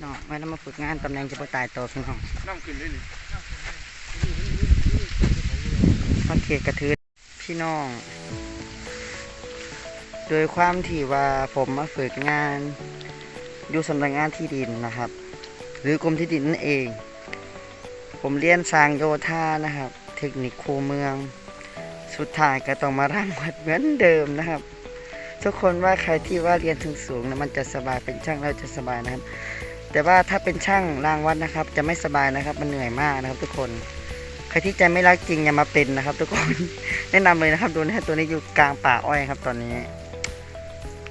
เนาะไม่ต้องมาฝึกงานตำแหน่งจะไปตายตัวพี่น้องน้ำขึ้นได้นี่มาเขตกระทือพี่น้อง โดยความที่ว่าผมมาฝึกงาน อยู่สำนักงานที่ดินนะครับ หรือกรมที่ดินนั่นเอง ผมเรียนสร้างโยธานะครับ เทคนิคคูเมือง สุดท้ายก็ต้องมาร่างวัดเหมือนเดิมนะครับทุกคนว่าใครที่ว่าเรียนถึงสูงๆนะมันจะสบายเป็นช่างแล้วจะสบายนะครับ แต่ว่าถ้าเป็นช่างรางวัดนะครับ จะไม่สบายนะครับ มันเหนื่อยมากนะครับ ทุกคน ใครที่ใจไม่รักจริงอย่ามาเป็นนะครับ ทุกคน แนะนำเลยนะครับดูนะตัวนี้อยู่กลางป่าอ้อยครับ ตอนนี้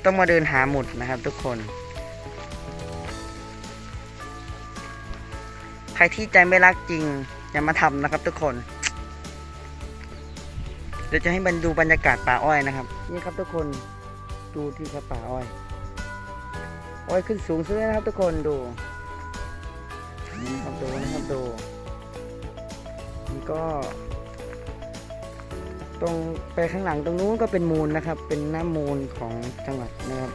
ต้องมาเดินหาหมุดนะครับ ทุกคน ใครที่ใจไม่รักจริงอย่ามาทำนะครับ ทุกคนเดี๋ยวจะให้มันดูบรรยากาศป่าอ้อยนะครับ นี่ครับทุกคนดูที่ครับป่าอ้อย โอ้ยขึ้นสูงสุดนะครับทุกคนดูนี่นะครับดูนะครับดูนี่ก็ ตรงไปข้างหลังตรงนู้นก็เป็นมูลนะครับ เป็นน้ำมูลของจังหวัดนะครับ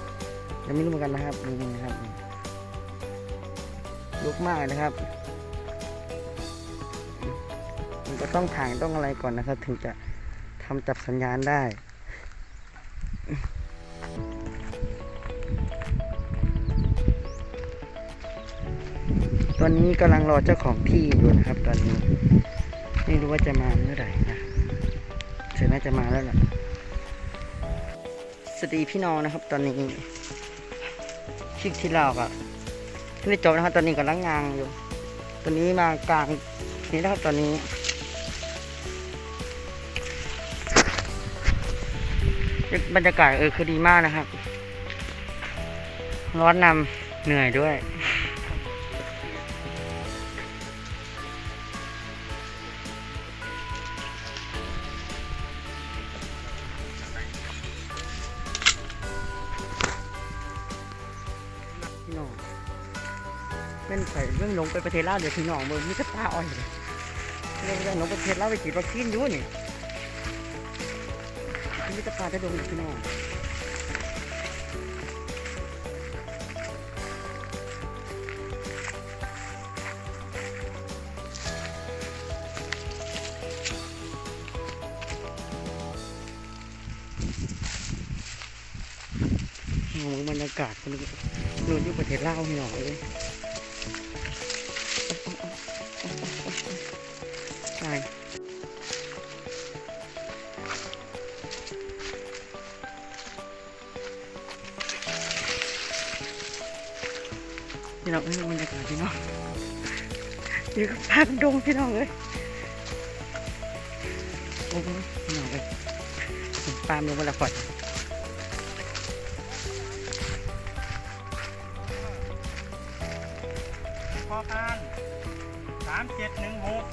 ยังไม่รู้เหมือนกันนะครับนี่นะครับลุกมากนะครับมันก็ต้องถ่ายต้องอะไรก่อนนะครับ ถึงจะทำจับสัญญาณได้ ตอนนี้กำลังรอเจ้าของที่อยู่นะครับ ตอนนี้ ไม่รู้ว่าจะมาเมื่อไหร่นะเธอน่าจะมาแล้วล่ะสวัสดีพี่น้องนะครับ ตอนนี้คลิปที่เราอะไม่ได้จบนะครับ ตอนนี้กำลังงานอยู่ ตอนนี้มากลางนี่นะครับตอนนี้บรรยากาศเออคือดีมากนะครับ ร้อนนำเหนื่อยด้วย เป็นไผ่เรื่องลงไปประเทศลาวเดี๋ยวพี่น้องมึงมีแต่ปลาอ้อยเลยเรื่องเรื่องลงประเทศลาวไปฉีดวัคซีนอยู่นี่มีแต่ปลาจะดงพี่น้องโอ้โหบรรยากาศมันดูอยู่ประเทศลาวพี่น้องเลย น้องเอ้ยบรรยากาศพี่น้องอยู่กับปากดงพี่น้องเลยโอ้โหพี่น้องเลยปลาลงมาละก่อนพอพานสามเจ็ดหนึ่งหก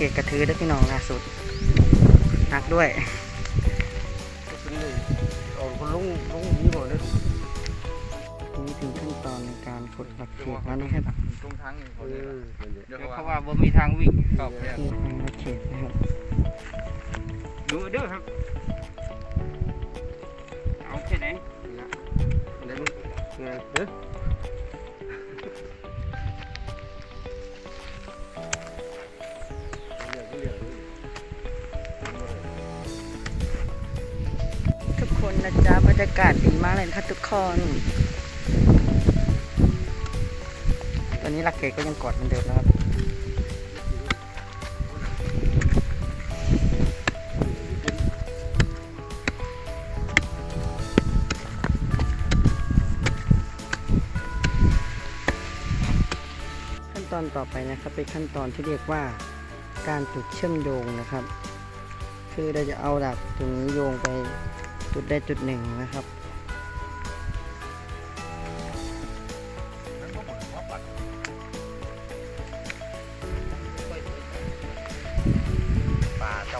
เขตกระทือได้อพี่น้องล่าสุดหนักด้วยขึ้นเลยเอาคนลงลงนี้ก่อนเลยนี่ถึงขั้นตอนในการกดหลักเขตแล้วนะครับตรงทางนี่เขาเลยเดี๋ยวเดี๋ยวเขาเขาว่าว่าบ่มีทางวิ่งครับเนี่ยนี่ทางหลักเขตนะครับดูเด้อครับ นะจ๊ะบรรยากาศดีมากเลยนะครับทุกคน ตอนนี้หลักเขตก็ยังกอดเหมือนเดิมนะครับขั้นตอนต่อไปนะครับเป็นขั้นตอนที่เรียกว่าการจุดเชื่อมโยงนะครับ คือเราจะเอาหลักตรงนี้โยงไป จุดใดจุดหนึ่งนะครับ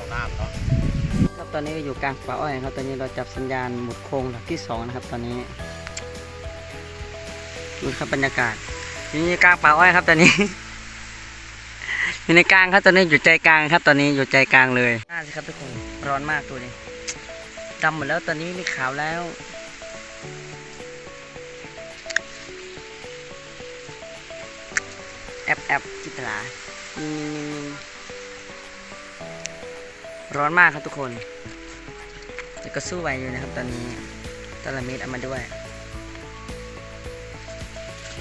วน้ำเนาะครับตอนนี้อยู่กลางป่าอ้อยครับ ตอนนี้เราจับสัญญาณหมุดโค้งหลักที่สองนะครับ ตอนนี้ดูครับบรรยากาศอยู่ในกลางป่าอ้อยครับ ตอนนี้อยู่ในกลางครับตอนนี้อยู่ใจกลางครับ ตอนนี้อยู่ใจกลางเลยน่าสิครับทุกคนร้อนมากตัวนี้ ดำหมดแล้วตอนนี้นี่ขาวแล้ว แอบแอบจิตลานิ่นิ่นิ่นิ่ร้อนมากครับทุกคน แต่ก็สู้ไหวอยู่นะครับตอนนี้ตะละเม็ดเอามาด้วย